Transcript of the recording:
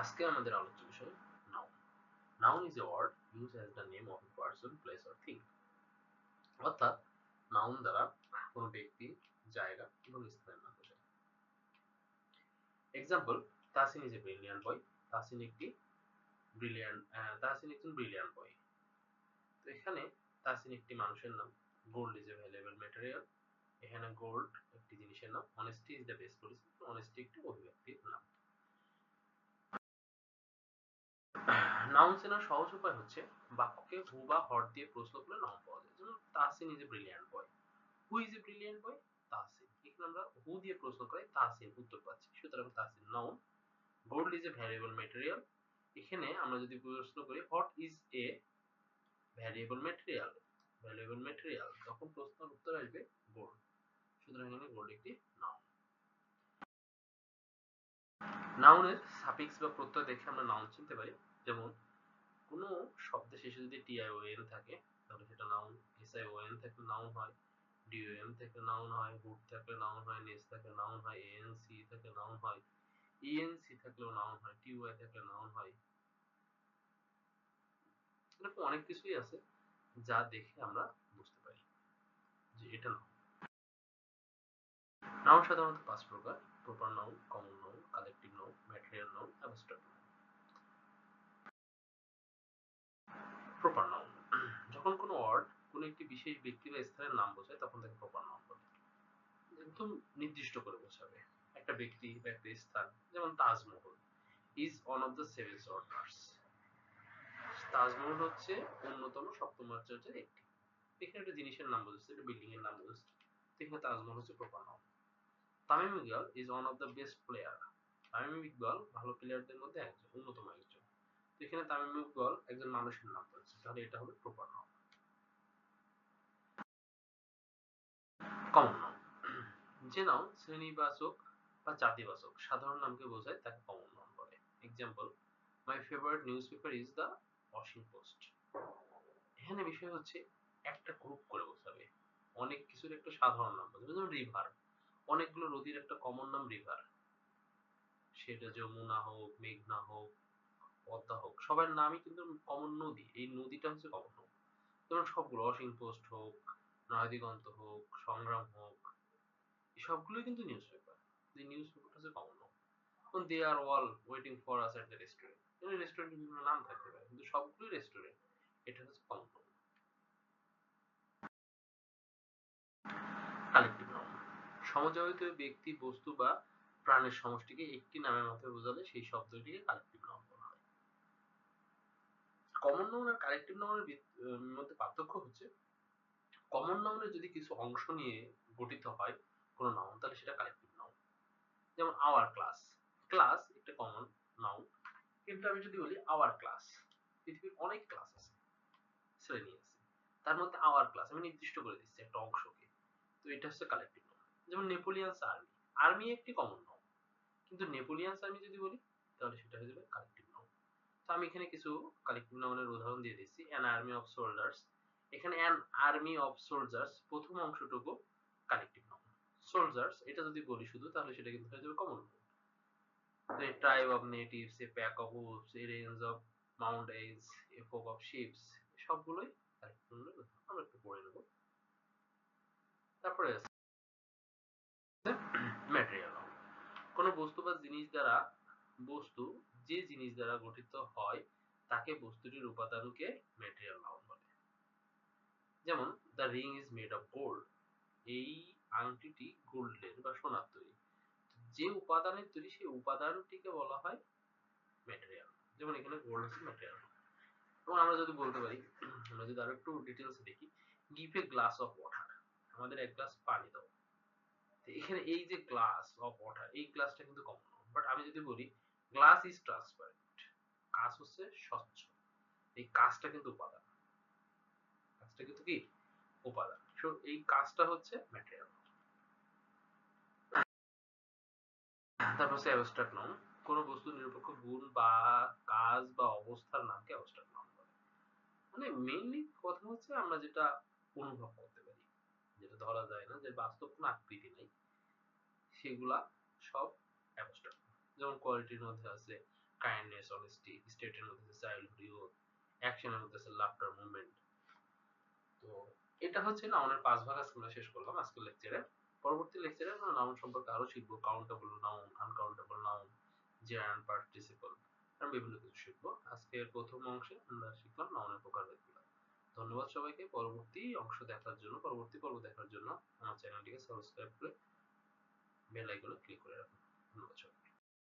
আজকে আমাদের আলোচ্য বিষয় noun noun is a word use as the name of a person place or thing অর্থাৎ নাউন দ্বারা কোনো ব্যক্তি, জায়গা এবং স্থানের নাম বোঝায় example Tasin is a brilliant boy Tasin একটি ব্রিলিয়ান্ট তাসিন একজন ব্রিলিয়ান্ট বয় তো এখানে তাসিন একটি মানুষের নাম। Gold is a valuable material এখানে গোল্ড একটি জিনিসের নাম। Honesty is the best policy honesty একটি অভিব্যক্তির নাম। নাউন চেনার সহজ উপায় হচ্ছে বাক্যকে হু বা হট দিয়ে প্রশ্ন করলে নাউন পাওয়া যায়। যেমন, Tahsin is a brilliant boy who is a brilliant boy Tahsin. এখানে আমরা হু দিয়ে প্রশ্ন করাই, তাহসিন উত্তর পাচ্ছি। সুতরাং Tahsin noun. Gold is a variable material এখানে আমরা যদি প্রশ্ন করি what is a variable material valuable material তখন প্রশ্নের উত্তর আসবে গোল্ড সুতরাং এখানে গোল্ড একটি নাউন। নাউনের সাফিক্স বা প্রত্যয় দেখে আমরা নাউন চিনতে পারি। যেমন কোন শব্দের শেষে যদি টি আই ও এন থাকে, তাহলে সেটা নাউন এস আই ও থাকলে নাউন হয় ডি ও এম থাকলে নাউন হয় হুড থাকলে নাউন হয় নেস থাকলে নাউন হয় এ এন সি থাকলে নাউন হয় ই এন সি থাকলেও নাউন হয় টি ওয়াই থাকলে নাউন হয়। এরকম অনেক কিছুই আছে যা দেখে আমরা বুঝতে পারি যে এটা নাউন নাউন সাধারণত পাঁচ প্রকার proper noun common noun collective noun material noun abstract noun proper noun যখন কোনো ওয়ার্ড কোনো একটি বিশেষ ব্যক্তি বা স্থানের নাম বোঝায়, তখন তাকে প্রপার নাউন বলে। একদম নির্দিষ্ট করে বোঝাবে। একটা ব্যক্তি বা একটা স্থান, যেমন Taj Mahal is one of the seven wonders Taj Mahal হচ্ছে অন্যতম সপ্তম আশ্চর্যের একটি। এখানে একটা জিনিসের নাম বোঝাচ্ছে একটা বিল্ডিং এর নাম বোঝাচ্ছে এখানে তাজমহল হচ্ছে proper noun Tamim Iqbal is one of the best player Tamim Iqbal ভালো প্লেয়ারদের মধ্যে একজন, অন্যতম একজন। এখানে তামিম ইকবাল একজন মানুষের নাম বলছে তাহলে এটা হবে প্রপার নাউন কমন নাউন যে নাউন শ্রেণীবাচক বা জাতিবাচক, সাধারণ নামকে বোঝায়, তাকে কমন নাউন বলে। Example my favourite news paper is the washing post এখানে বিষয় হচ্ছে, একটা গ্রুপ করে বোঝাবে। অনেক কিছুর একটা সাধারণ নাম বোঝাবে, যেমন রিভার অনেকগুলো নদীর একটা কমন নাম রিভার সেটা যমুনা হোক, মেঘনা হোক পদ্মা হোক, সবার নামই কিন্তু কমন নদী। এই নদীটা হচ্ছে কমন হোক যেমন সবগুলো, অসীম পোস্ট হোক, নয়দিগন্ত হোক, সংগ্রাম হোক, এই সবগুলোই কিন্তু নিউজ পেপার এই নিউজ পেপারটা হচ্ছে কমন হোক they are all waiting for us at the restaurant রেস্টুরেন্টের বিভিন্ন নাম থাকতে পারে, কিন্তু সবগুলোই রেস্টুরেন্ট এটা হচ্ছে কমন নাউন কালেকটিভ নাউন সমজায়িত ব্যক্তি, বস্তু বা প্রাণের সমষ্টিকে একটি নামের মাধ্যমে বোঝালে সেই শব্দটিকে কালেকটিভ হয় কমন নাউন আর কালেকটিভ নাউনের মধ্যে পার্থক্য হচ্ছে কমন নাউনের যদি কিছু অংশ নিয়ে গঠিত হয় কোনো নাউন তাহলে সেটা কালেকটিভ নাউন যেমন আওয়ার ক্লাস ক্লাস একটা কমন নাউন কিন্তু আমি যদি বলি আওয়ার ক্লাস পৃথিবীর অনেক ক্লাস আছে, শ্রেণি আছে, তার মধ্যে আওয়ার ক্লাস আমি নির্দিষ্ট করে দিচ্ছি একটা অংশকে, তো এটা হচ্ছে কালেকটিভ নাউন যেমন নেপোলিয়ানস আর্মি আর্মি একটি কমন নাউন কিন্তু নেপোলিয়ানস আর্মি যদি বলি, তাহলে সেটা হয়ে যাবে কালেকটিভ তো আমি এখানে কিছু কালেকটিভ নাউনের উদাহরণ দিয়ে দিচ্ছি অ্যান আর্মি অফ সোলজার্স এখানে অ্যান আর্মি অফ সোলজার্স প্রথম অংশটুকু কালেকটিভ নাউন সোলজার্স এটা যদি বলি শুধু তাহলে সেটা কিন্তু হয়ে যাবে common a tribe of natives, a pack of wolves, a range of mountains, a flock of sheep সবগুলোই আমরা একটু পড়ে নেব। তারপরে ম্যাটেরিয়াল কোন বস্তু বা জিনিস দ্বারা বস্তু যে জিনিস দ্বারা গঠিত হয়, তাকে বস্তুটির উপাদানকে ম্যাটেরিয়াল নাউন বলে। যেমন the ring is made of gold এই আংটিটি গোল্ডের বা সোনার তৈরি। যে উপাদানের তৈরি, সেই উপাদানটিকে বলা হয় ম্যাটেরিয়াল যেমন, এখানে গোল্ড হচ্ছে ম্যাটেরিয়াল এবং আমরা যদি বলতে পারি, আমরা যদি আরও একটু ডিটেলস দেখি give a glass of water আমাদের এক গ্লাস পানি দাও। এখানে এই যে গ্লাস অফ ওয়াটার এই গ্লাসটা কিন্তু কমন বাট আমি যদি বলি গ্লাস ইজ ট্রান্সপারেন্ট কাঁচ হচ্ছে স্বচ্ছ। এই কাঁচটা কিন্তু উপাদান। কাঁচটা কিন্তু কি? উপাদান। এই কাঁচটা হচ্ছে ম্যাটেরিয়াল তারপর হচ্ছে অ্যাবস্ট্রাক্ট কোনো বস্তুর নিরপেক্ষ গুণ বা কাজ বা অবস্থার নামকে অ্যাবস্ট্রাক্ট বলে। মানে মেইনলি কথা হচ্ছে আমরা যেটা অনুভব করতে পারি। যেটা ধরা যায় না যে বাস্তব কোনো আকৃতি নেই। সেগুলা সব যেমন কোয়ালিটির মধ্যে আছে কাইন্ডনেস অনেস্টি স্টেটের মধ্যে আছে চাইল্ডহুড ইউথ অ্যাকশনের মধ্যে আছে লাফটার মুভমেন্ট তো এটা হচ্ছে নাউনের পাঁচ ভাগ আজকে আমরা শেষ করলাম আজকের লেকচারে পরবর্তী লেকচারে আমরা নাউন সম্পর্কে আরও শিখব। Countable noun uncountable noun gerund participle আর বিভিন্ন কিছু শিখব। আজকের প্রথম অংশে আমরা শিখলাম নাউনের প্রকারভেদগুলো। ধন্যবাদ সবাইকে। পরবর্তী অংশ দেখার জন্য, পরবর্তী পর্ব দেখার জন্য আমার চ্যানেলটিকে সাবস্ক্রাইব করে বেল আইকনে ক্লিক করে রাখুন। ধন্যবাদ সবাই